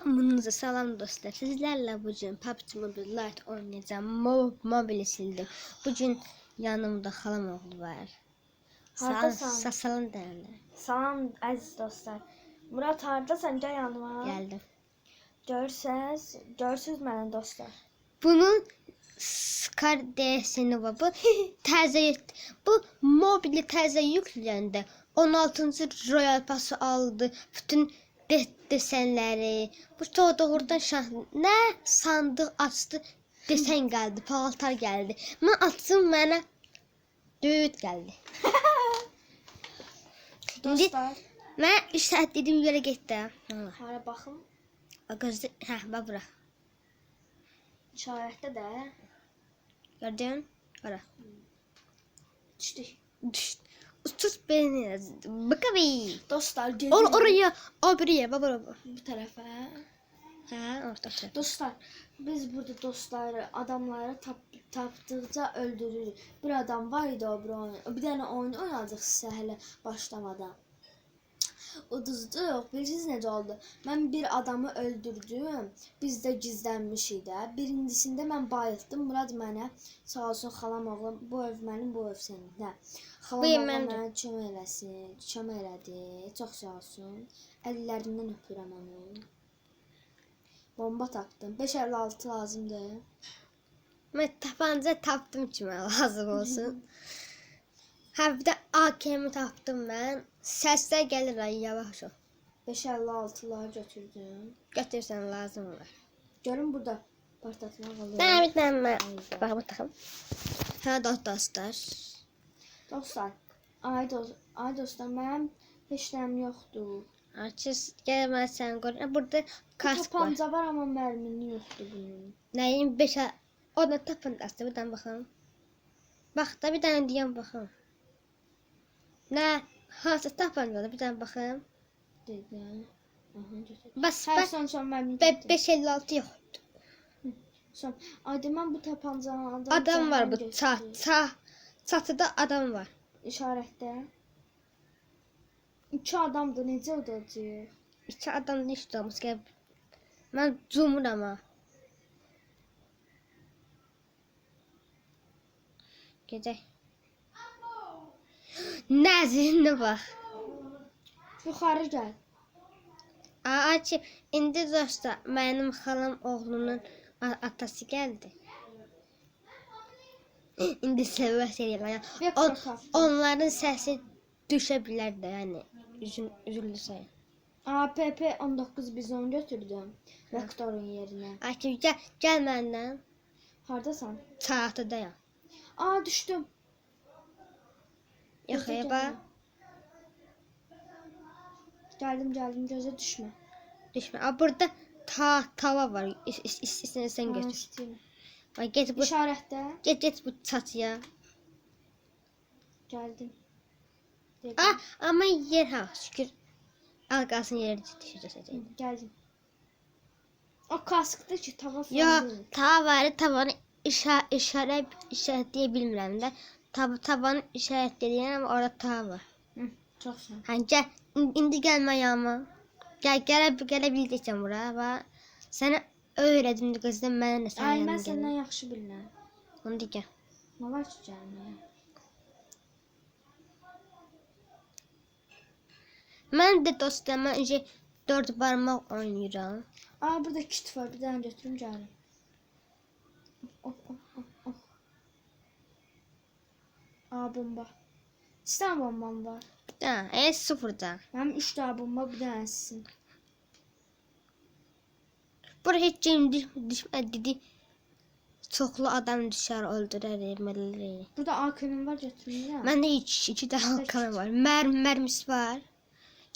Hamınıza salam dostlar. Sizlərlə bu gün PUBG Mobile Lite oynayacağım. Mo mobili sildim. Bu gün yanımda xalam oğlu var. Hardasan? Sa salam deyirlər. Salam əziz dostlar. Murat hardasan? Gəl yanıma. Gəldim. Görürsəz, görürsüz məni dostlar. Bunun Scar DS'ni var. Bu təzə bu mobili təzə yükləyəndə 16-cı Royal Pass'ı aldı. Bütün desenləri. Bu çox doğrudan şah. Nə sandıq açdı. Desen gəldi, paltar gəldi. Mən açdım mənə düt gəldi. İndi mən işlətdiyim yerə getdim. Hara baxım. Gözdə, hə, bax bura. İşarətdə də Gördün? Ora. düşdük. Düşt. Uçuz beni. Bakabi. Dostlar, Or gedim oraya, o buraya, bak bura. bu tərəfə. Ha, orta şey. Dostlar, biz burada dostları, adamları tap tapdıqca öldürürük. Bir adam var idi o bir oyun. Bir dənə oyun oynayacaq sizə hələ başlamadan. Uduzduq. Bilirsiniz necə oldu? Mən bir adamı öldürdüm. Biz də gizlənmişik də. Birincisində mən bayıldım. Murad mənə sağ olsun xalam oğlum bu ev mənim, bu ev sənin. Hə. Xalam oğlum mənə kömək eləsin, kömək elədi. Çox sağ olsun. Əllərindən öpürəm onu. Bomba tapdım. 556 lazımdır. Ben tabanca taptım kime lazım olsun. ha bir de AKM'i taptım ben. Sesler gelir ay yavaş ol. 556'lar götürdüm. Götürsen lazım olur. Görün burada partlatma qalır. Ben bir tane ben. Bak bakalım. Ha dost dostlar. Dostlar, ay dost, ay dostlar, mənim heç nəyim yoxdur. Açız gelmezsen gör. Burada Bu kask var. tapanca var amma mərmini yoxdur bunun. Neyin 5 O da tapancası bir tane bakalım. Bak da bir tane diyen bakalım. Ne? Hansı tapancalı bir tane. Aha, götür. Bas Hər bak. son son mərmini. Be götür. 556 yok. Son. Ay demən bu tapancanı Adam var bu çat çat çatıda adam var. İşarətdə. İki adamdır, necə udacaq? İki adam da işte olmuş gel. Ben zoom'um ama. Gece. Nəzinə bax. Yuxarı gəl. Ağaç indi dostlar mənim xalam oğlunun atası gəldi. İndi söhbət edirəm. Yox, On, onların səsi düşə bilər də, yəni üzün üzülürsən. APP 19 bizon götürdüm. Vektorun yerinə. Akif gəl, gəl məndən. Hardasan? Saatədəyəm. Aa düşdüm. Yox, Gözə eba. gəlmə. Gəldim, gəldim, gözə düşmə. Düşmə. A burada ta tava var. İs- is- is- İstəsən Aa, götür. Ay get bu İşarətdə get get bu çatıya. gəldim. Dedim. Ah, amma yer ha şükür. Al qalsın yerə düşəcək. Hı, Gəldim. O kaskdı ki, tava falan deyil. tava var, tavanı işa işarə işarətləyə bilmirəm də. Tav tavanı işarətləyirəm amma orada tava var. Hı, ol. Hə gəl in- indi gəlmə yanıma. Gəl gələ gələ biləcəksən bura və sənə öyrədim də qızım mənə də sən Ay, mən səndən yaxşı bilirəm. İndi gəl. Nə var ki, gəlməyə? Mən də dostlar mən önce 4 barmaq oynayıram. Aa, burada kit var. Bir dənə götürüm gəlim. Oh, oh, oh, oh. Aa, bomba. İstən bombam var. Ha, e sıfırda. Mənim 3 dənə bomba, bir dənəsisin. Bura heç kim düş düşmədi dedi. Çoxlu adam düşər öldürər erməliləri. Burada AKM var götürmürəm. Məndə iki, iki dənə kamera var. Mər mərmisi var.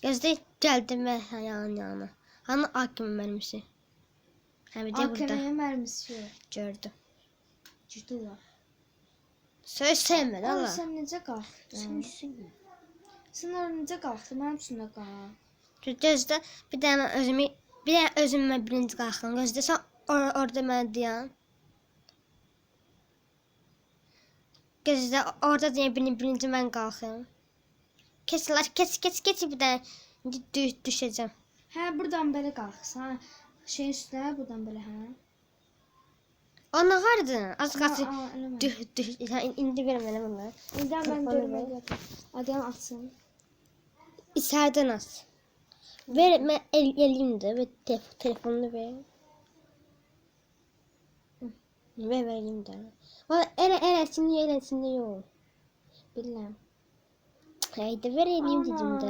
Gözdə gəldim mən yanın yanına. Hani akım mərmisi? Hə bir də burada AKM-yə mərmisi gördüm. Ciddi var. Söz sevmədi Aa, Allah. sən necə qalxdın? Sən ora necə qalxdın? Mənim üstümdə qalx. Gözdə bir dənə özümü bir dənə özümə birinci qalxın. Gözdə sən or orada mənə dayan. Gözdə orada deyə birinci, birinci mən qalxım. Kes, kes, kes, kes bir dənə. İndi dü düşəcəm. Hə, buradan belə qalxsan, şey üstə buradan belə, hə. Ana hardın? Az eləmə. Düh düh. Sən indi ver mənə bunları. İndi mən Telefonu görməyəcəm. Adam atsın. İçeriden az. Ver ben el, elimde ve tef, telefonunu ver. Ver ver elimde. Valla ele elesinde elesinde yok. Bilmirəm. Haydi ver elim dedim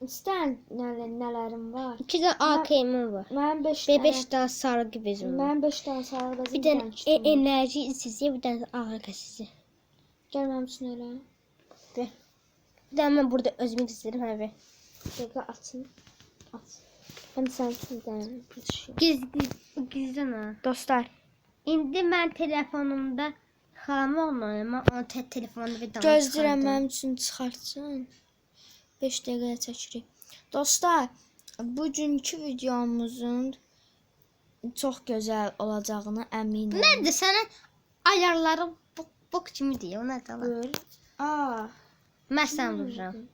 Gəldim. İstən nələr nələrim var? İki de AKM var. Mənim 5 Ve beş tane sargı bezim var. Mənim 5 dənə sarı bezim Bir tane e, enerji sizi bir tane. Gəl mənim üçün elə. Ver. Bir tane ben burada özümü istedim ha ver. Dəqiqə açın. Aç. Mən də sənin üçün bir dənə düşüyorum. Giz, giz, gizlen ha. Dostlar, İndi ben telefonumda xalamı oynayım. Onun te telefonunu bir tane gözləyirəm mənim üçün çıxartsın. 5 dəqiqəyə çəkirik. Dostlar, bugünkü videomuzun çox gözəl olacağına əminəm. Nerede sana ayarları bok, bok kimi diyor. O nerede lan? Ben sen vururum.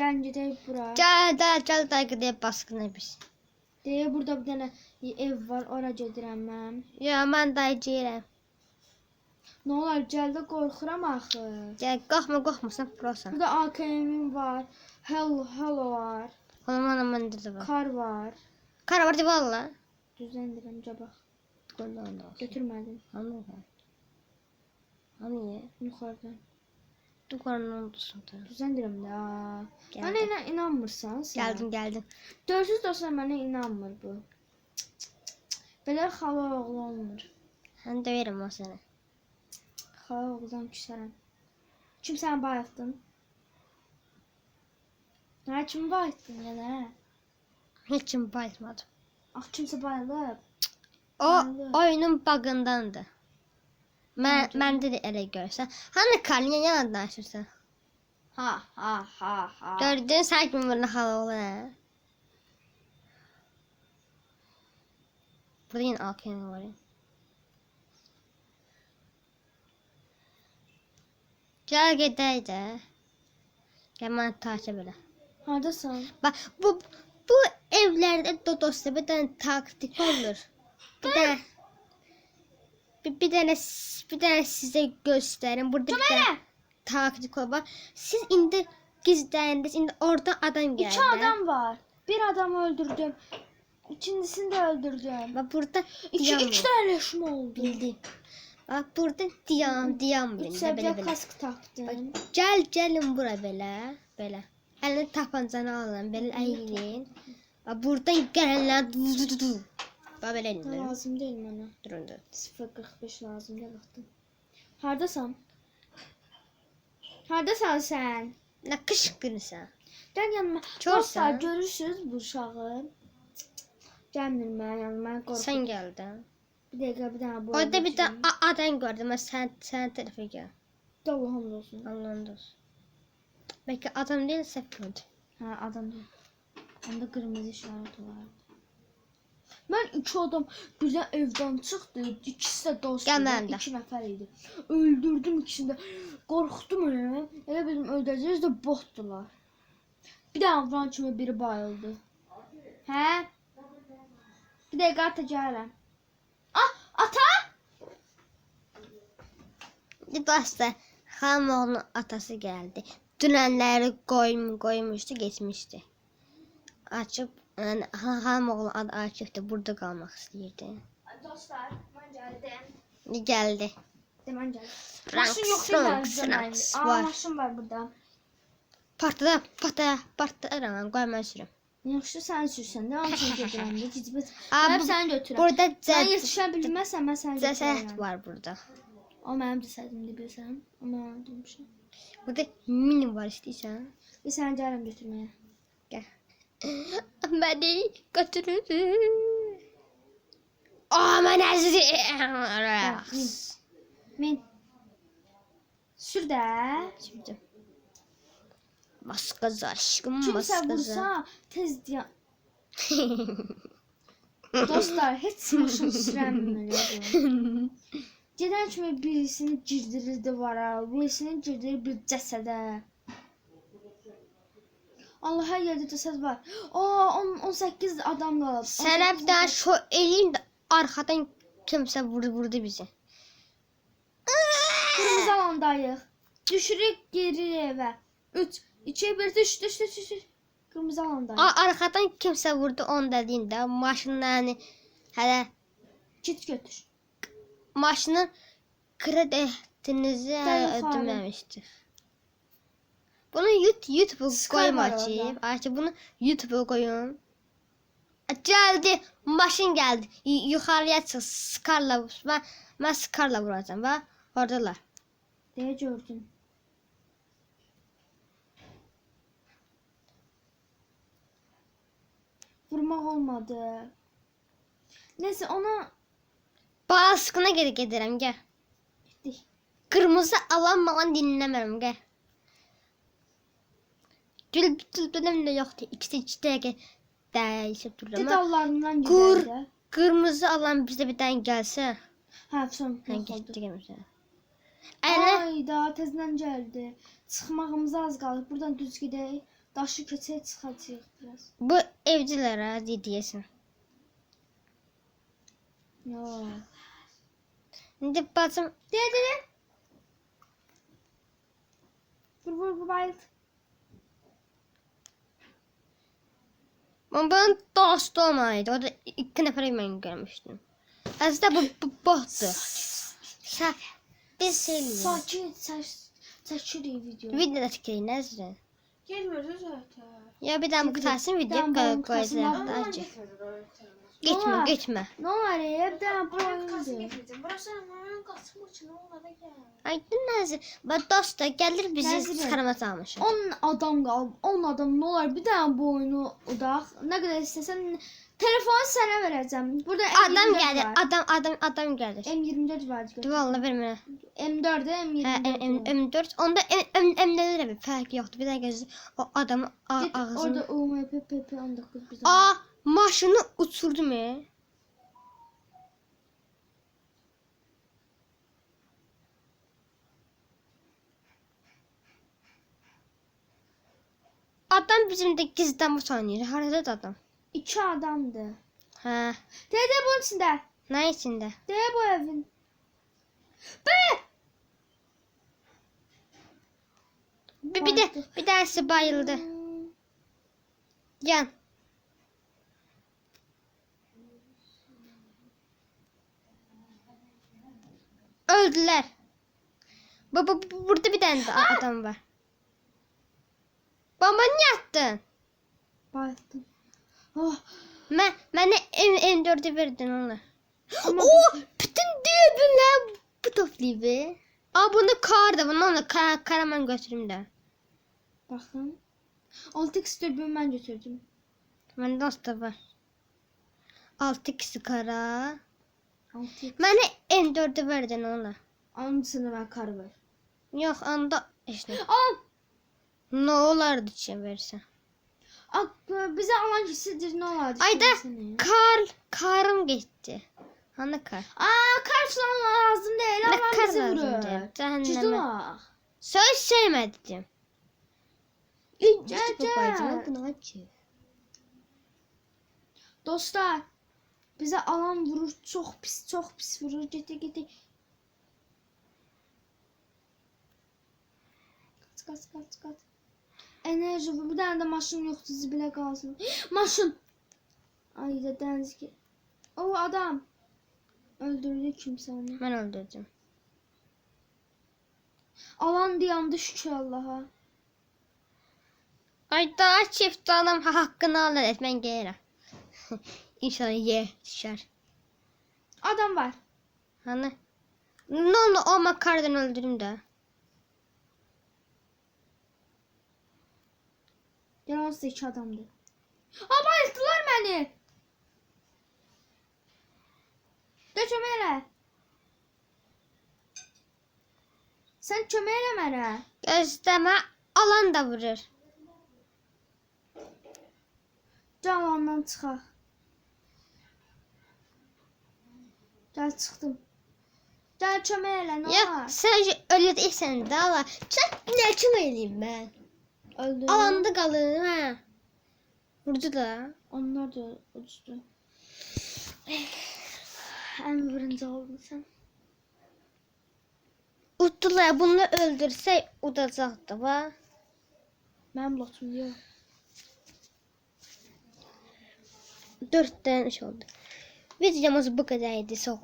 gəl gedək bura. Gel gel gel da gidelim baskına biz. Deyə burada bir dənə ev var, ora gedirəm mən. Ya ben dayıcıyım. Nə olar, gəldə qorxuram axı. Gel kalkma kalkma sen prosan. Burada AKM var, Hello Hello var, anam bende de var. kar var. Kara vardı valla. Düzləndirəm cabaq. Ondan da olsun. Götürmədim. Hani var? Hani ya? Yuxarıdan. Duvarın oldusun da. Düzləndirəm də. Mənə elə inanmırsan sən. Geldim geldim. Görsüz dostlar mənə inanmır bu. Belə xala oğlu olmur. Ben döverim o seni. Xala oğludan küsərəm. Kim səni bayıtdın? Hə, kimi bayıtdın yenə? Hiç kim bayılmadım. Ax kimsə bayılıb. O Anladım. oyunun bug'ındandı. Anladım. bende de ele görsen. Hani kalın yanından açırsan. Ha ha ha ha. Gördün sanki bunu hala olan. Burada yine AKM var ya. Gel bana takip elə. Hardasan? Bak bu bu evlerde Dodos'ta bir tane taktik olur. Bir tane bir, bir tane bir tane size gösterin. Burada bir tane taktik var. Siz indi gizlendiniz. Indi orada adam geldi. İki adam var. Bir adamı öldürdüm. İkincisini de öldürdüm. Bak burada İki, iki tane leşim oldu. Bildim. Bak burada Üç bildi. seviye Belə belə. kask taktım. Gel gelin bura belə. Belə. Əlini tapancanı alın. Belə əyilin. Bak buradan gələnlər du du du du. Bak belə Ha, elinir. lazım değil bana. Durun durun. 0.45 lazım gel baktım. Hardasan? Hardasan sen? Nə qışqırırsan? Gel yanıma. Dostlar görürsünüz bu uşağı. Gelmir mən yanıma qorxuram. Sən gəldin. Bir dəqiqə bir dənə bu. Orada bir də a- adam gördüm. Mən sən sən tərəfə gəl. Allah'ım olsun. Allah'ın olsun. Belki adam değil gördüm. Ha adam değil. Onda kırmızı işaret var. Ben iki adam birden evden çıktı. İkisi de dost. Gel ben de. İki nəfər idi. Öldürdüm ikisini də. Qorxdum elə. Elə bildim öldürəcəyiz də botdular. Bir də vuran kimi biri bayıldı. Hə? Bir dəqiqə ata Bir dostlar Xamoğlu'nun atası geldi. Dünenleri koyum, koymuştu geçmişti. Açıp yani Xamoğlu adı açıktı. Burada kalmak istəyirdi. Dostlar, mən gəldim. Geldi. Demən gəldim. Ranks, Maşın yoxsa ranks, gəldim. ranks Aa, var. maşın var burada. Partladı, partladı. Hemen koy ben sürüm. Yaxşı sən sürsən, nə alsın gedirəm Hep bu- səni götürəm. Burada Sən cəsət yetişə bilməsən, mən səni cəsət götürərəm. var burada. O mənim cəsədimdir bilirsən. O mənim demişəm. Burada mini var istəyirsən. Bir səni gəlirəm götürməyə. Gel. Beni götürün. Aman azizim. Min. Sür. Şimdi. Bas gaza aşkım Kimsə gaza. vursa tez deyə. Dostlar, heç maşın bu. Gedən kimi birisini girdirir divara, birisini girdirir bir cəsədə. Allah hər yerdə cəsəd var. 10 18 adam qalıb. Sənə bir daha şo də arxadan kimsə vurdu vurdu bizi. Qırmızı alandayıq. Düşürük geri evə. 3 2 1 düş düş düş. düş. Qırmızı alandayıq. Arxadan kimsə vurdu onu dediyində maşınlarını hələ Git götür. Maşının kreditinizi ödəməmişdik. Bunu YouTube YouTube orada. ki. Artık bunu YouTube'a koyun. Geldi. Maşın geldi. Y- yukarıya çık. Scar'la ben, ben Scar'la vuracağım. Bak oradalar. Deyə gördüm. Vurmaq olmadı. Neyse ona Baskına geri gedirəm gel. Kırmızı alan falan dinləmirəm gel. Gül benim de yoktu. İkisi iki dəqiqə dəyişib dururam. Detallarından Qur- gedəndə. Kırmızı alan bizde bir tane gelse. Hə, son. Ben yox oldu. getdik mesela. Ələ Ayda tezdən gəldi. Çıxmağımız az qalıb. Buradan düz gedək. Daşı keçək çıxacağıq biraz. bu evciler ha diyesin. Yo. İndi bacım Deyə deyə. Vur vur vur bayılt. Ben bunun dostu olmalıydı. O da iki nefer ben görmüştüm. Aslında bu, bu bottu. Sa biz seviyoruz. Sakit çək çəkirik video. Video da çekelim Nezrin. Gelmiyordu zaten. Ya bir daha bu kutarsın video Tamam, koy ben koyacağım. Geçme Var. geçme. Ne var ya? Bir bu Oyun kası getirdim. Burası oyun kası için onlara gel. Ay Nezrin. Bak dost da gelir bizi Nezrin. çıkarma salmışım. 10 adam qalıb. 10 adam nə olar? Bir dənə bu oyunu udaq. Nə qədər istəsən telefonu sənə verəcəm. Burada Adam M24 geldi. var. Adam adam adam geldi. M24 var. Dur valla verme. M4 de Ha, M24. M, M, M4. Onda M, M, M'de de bir fark yoktu. Bir daha gözü o adamın a- Git ağzını. orada UMP PP 19 bir Aa maşını uçurdu mu? Adam bizim de gizliden bu. Harada da adam. 2 adamdı. Ha. Dede bunun içində. Ne içinde? Dede bu evin. Be! Bir, bir de bir tanesi bayıldı. Hmm, Yan. Öldüler. Bu, bu, bu- burada bir tane de adam var. Baba niye attın? Bayıldım. Oh, Ben, bana M, M4'ü verdin ona. Ama Oo, bütün düğümler bu toplu be. Aa bunda kar da bunu kar, karaman götürüm de. baxın. 6x dürbün mən götürdüm. Ben da var. Altı kişi kara. 6x. Bana M4'ü verdin ona. İçində mən kar var. Yok anda işte. Al! Ne olardı için versen. Ak, bizə alan kişidir nə olardı? Ayda söylesene. kar karım gitti. Hani kar? Aa, karşılan lazım değil Ne kar bizi lazım vurur. diye. Cehenneme. Cüzdülah. Söz sevmedim. İnce bunu aç. Dostlar, bizə alan vurur, çox pis, çox pis vurur. Getdik, getdik. Qaç, qaç, qaç, qaç. Enerji, bir dənə də maşın yoxdur, zibilə qalsın. maşın. Ay da dəniz ki. O adam. Öldürdü kimsə onu. Ben öldürdüm. Alan dayandı şükür Allaha. Ay daha çift adam ha- hakkını alır etmen gelir. İnşallah ye düşer. Adam var. Hani? Ne oldu o makardan öldürüm de. Yalnız iki adamdı. Ha bayılttılar beni. De. Sən kömək elə mənə. Gözleme alan da vurur. Calandan çıxaq. Gəl çıxdım. Gəl kömək elə nə Ya sen öyle değilsen de Allah. Sen ne için öyleyim ben? Öldü. Alanda qalır, hə. Vurdu da. Onlar da uçtu. En birinci oldun sen. Utdular, bunu öldürsək udacaqdı, va. Benim lotum yok. 4 dənə iş oldu. Videomuz bu idi, sağ.